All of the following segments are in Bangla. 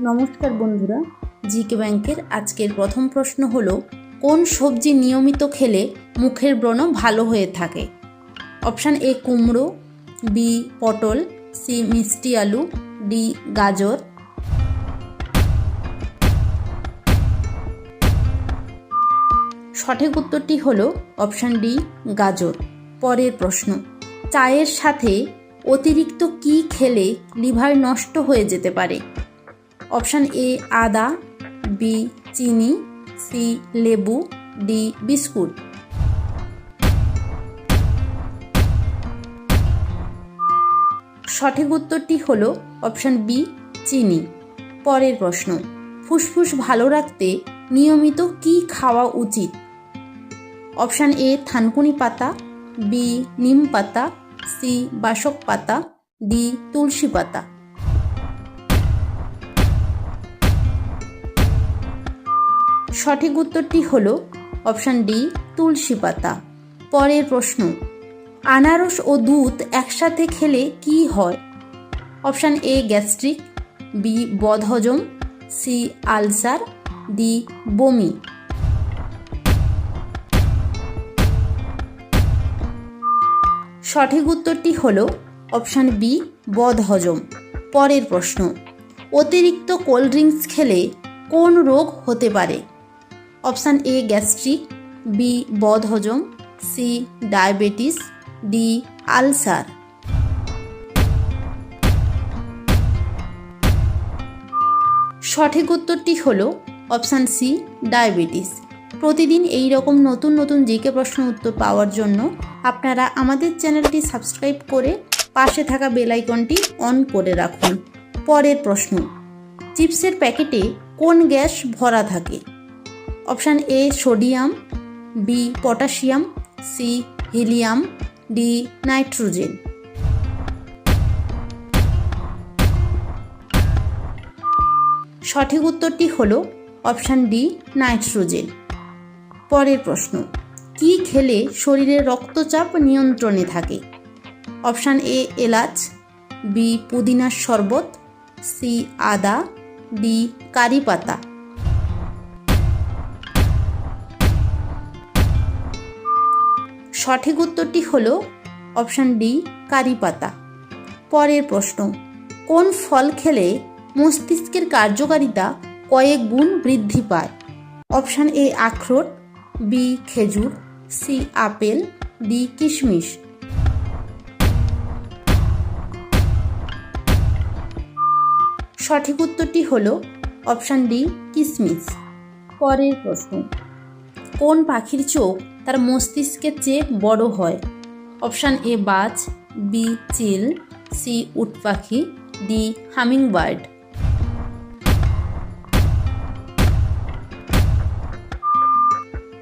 নমস্কার বন্ধুরা, জিকে ব্যাংকের আজকের প্রথম প্রশ্ন হল, কোন সবজি নিয়মিত খেলে মুখের ব্রণ ভালো হয়ে থাকে? অপশান এ কুমড়ো, বি পটল, সি মিষ্টি আলু, ডি গাজর। সঠিক উত্তরটি হল অপশান ডি, গাজর। পরের প্রশ্ন, চায়ের সাথে অতিরিক্ত কি খেলে লিভার নষ্ট হয়ে যেতে পারে? অপশান এ আদা, বি চিনি, সি লেবু, ডি বিস্কুট। সঠিক উত্তরটি হলো অপশান বি, চিনি। পরের প্রশ্ন, ফুসফুস ভালো রাখতে নিয়মিত কি খাওয়া উচিত? অপশান এ, থানকুনি পাতা, বি, নিম পাতা, সি, বাসক পাতা, ডি, তুলসী পাতা। সঠিক উত্তরটি হল অপশান ডি, তুলসী পাতা। পরের প্রশ্ন, আনারস ও দুধ একসাথে খেলে কি হয়? অপশান এ, গ্যাস্ট্রিক, বি, বদহজম, সি, আলসার, ডি, বমি। সঠিক উত্তরটি হল অপশান বি, বদহজম। পরের প্রশ্ন, অতিরিক্ত কোল্ড ড্রিঙ্কস খেলে কোন রোগ হতে পারে? অপশান এ, গ্যাস্ট্রিক, বি, বদহজম, সি, ডায়াবেটিস, ডি, আলসার। সঠিক উত্তরটি হল অপশান সি, ডায়াবেটিস। প্রতিদিন এই রকম নতুন নতুন জিকে প্রশ্ন উত্তর পাওয়ার জন্য আপনারা আমাদের চ্যানেলটি সাবস্ক্রাইব করে পাশে থাকা বেল আইকনটি অন করে রাখুন। পরের প্রশ্ন, চিপসের প্যাকেটে কোন গ্যাস ভরা থাকে? Option A sodium, B potassium, C helium, D nitrogen. সঠিক উত্তরটি হল অপশান ডি, নাইট্রোজেন। পরের প্রশ্ন, কি খেলে শরীরের রক্তচাপ নিয়ন্ত্রণে থাকে? অপশান এ এলাচ, বি পুদিনার শরবত, সি আদা, ডি কারি পাতা। সঠিক উত্তরটি হল অপশান ডি, কারি পাতা। পরের প্রশ্ন, কোন ফল খেলে মস্তিষ্কের কার্যকারিতা কয়েক গুণ বৃদ্ধি পায়? অপশান এ, আখরোট, বি, খেজুর, সি, আপেল, ডি, কিশমিশ। সঠিক উত্তরটি হল অপশান ডি, কিশমিশ। পরের প্রশ্ন কোন পাখির চোখ তার মস্তিষ্কের চেয়ে বড় হয়? অপশান এ, বাজ, বি, চিল, সি, উট পাখি, ডি হামিং বার্ড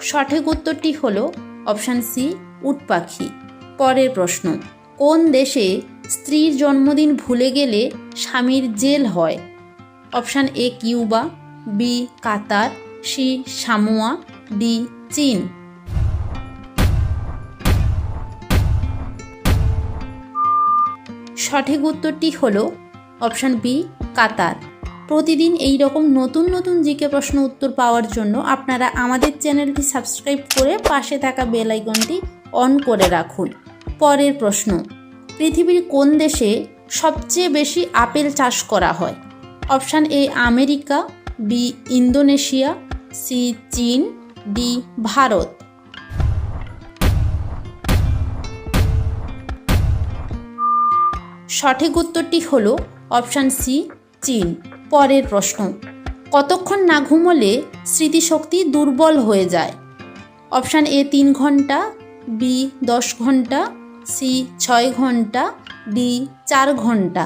সঠিক উত্তরটি হল অপশান সি, উট পাখি। পরের প্রশ্ন, কোন দেশে স্ত্রীর জন্মদিন ভুলে গেলে স্বামীর জেল হয়? Option A, Cuba, B, Qatar, C, Samoa D চীন সঠিক উত্তরটি হল অপশান বি, কাতার। প্রতিদিন এই রকম নতুন নতুন জিকে প্রশ্ন উত্তর পাওয়ার জন্য আপনারা আমাদের চ্যানেলটি সাবস্ক্রাইব করে পাশে থাকা বেল আইকনটি অন করে রাখুন। পরের প্রশ্ন, পৃথিবীর কোন দেশে সবচেয়ে বেশি আপেল চাষ করা হয়? Option A, America, B, Indonesia, C, চীন ডি, ভারত। সঠিক উত্তরটি হল অপশান সি, চীন। পরের প্রশ্ন, কতক্ষণ না ঘুমোলে স্মৃতিশক্তি দুর্বল হয়ে যায়? অপশান এ, তিন ঘণ্টা, বি, দশ ঘণ্টা, সি, ছয় ঘণ্টা, ডি, চার ঘণ্টা।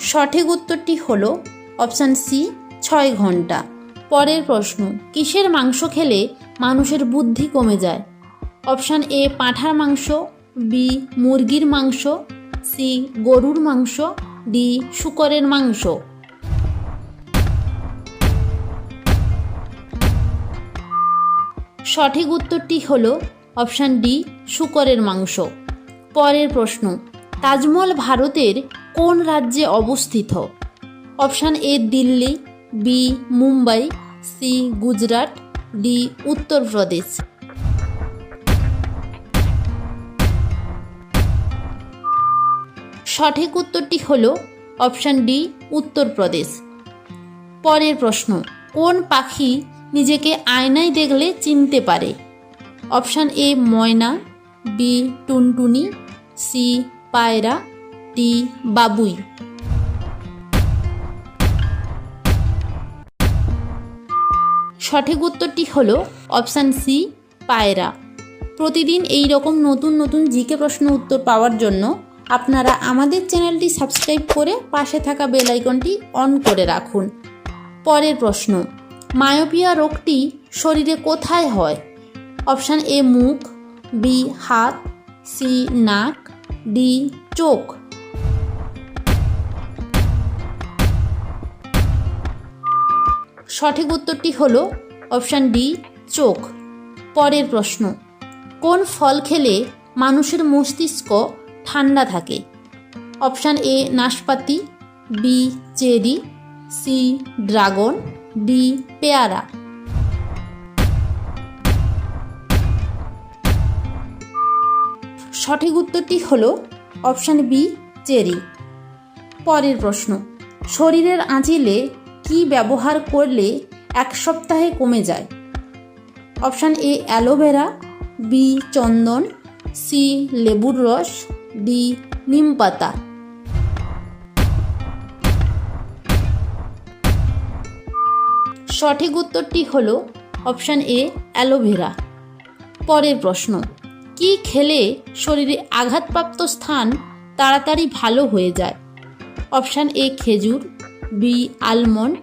সঠিক উত্তরটি হল অপশান সি, ছয় ঘণ্টা। পরের প্রশ্ন, কিসের মাংস খেলে মানুষের বুদ্ধি কমে যায়? অপশান এ, পাঁঠার মাংস, বি, মুরগির মাংস, সি, গরুর মাংস, ডি, শুকরের মাংস। সঠিক উত্তরটি হল অপশান ডি, শুকরের মাংস। পরের প্রশ্ন, তাজমহল ভারতের কোন রাজ্যে অবস্থিত? Option A, Delhi, B, Mumbai, C, Gujarat, D, Uttar Pradesh. সঠিক উত্তরটি হল অপশান ডি, উত্তরপ্রদেশ। পরের প্রশ্ন, কোন পাখি নিজেকে আয়নায় দেখলে চিনতে পারে? অপশান এ, ময়না, বি, টুনটুনি, সি, পায়রা ডি বাবুই। সঠিক উত্তরটি হল অপশান সি, পায়রা। প্রতিদিন এই রকম নতুন নতুন জিকে প্রশ্ন উত্তর পাওয়ার জন্য আপনারা আমাদের চ্যানেলটি সাবস্ক্রাইব করে পাশে থাকা বেল আইকনটি অন করে রাখুন। পরের প্রশ্ন, মায়োপিয়া রোগটি শরীরে কোথায় হয়? অপশান এ, মুখ, বি, হাত, সি, নাক, ডি, চোখ। সঠিক উত্তরটি হল অপশান ডি, চোখ। পরের প্রশ্ন, কোন ফল খেলে মানুষের মস্তিষ্ক ঠান্ডা থাকে? অপশান এ, নাশপাতি, B, cherry, C, dragon, D, পেয়ারা। সঠিক উত্তরটি হল অপশান বি, চেরি। পরের প্রশ্ন, শরীরের আঁচিলে কি ব্যবহার করলে এক সপ্তাহে কমে যায়? Option A, aloe vera, B, Chandan, C, লেবুর রস, ডি, নিম পাতা। সঠিক উত্তরটি হল অপশান এ, অ্যালোভেরা। পরের প্রশ্ন, কি খেলে শরীরে আঘাতপ্রাপ্ত স্থান তাড়াতাড়ি ভালো হয়ে যায়? অপশান এ, খেজুর বি আলমন্ড,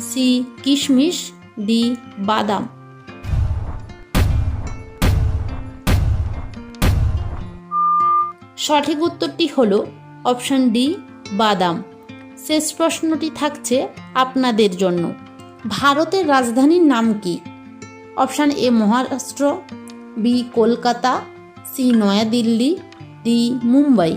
সি কিশমিশ, ডি বাদাম। সঠিক উত্তরটি হল অপশান ডি, বাদাম। শেষ প্রশ্নটি থাকছে আপনাদের জন্য। ভারতের রাজধানীর নাম কি? Option A Maharashtra, B Kolkata, C Nayadilli, D Mumbai.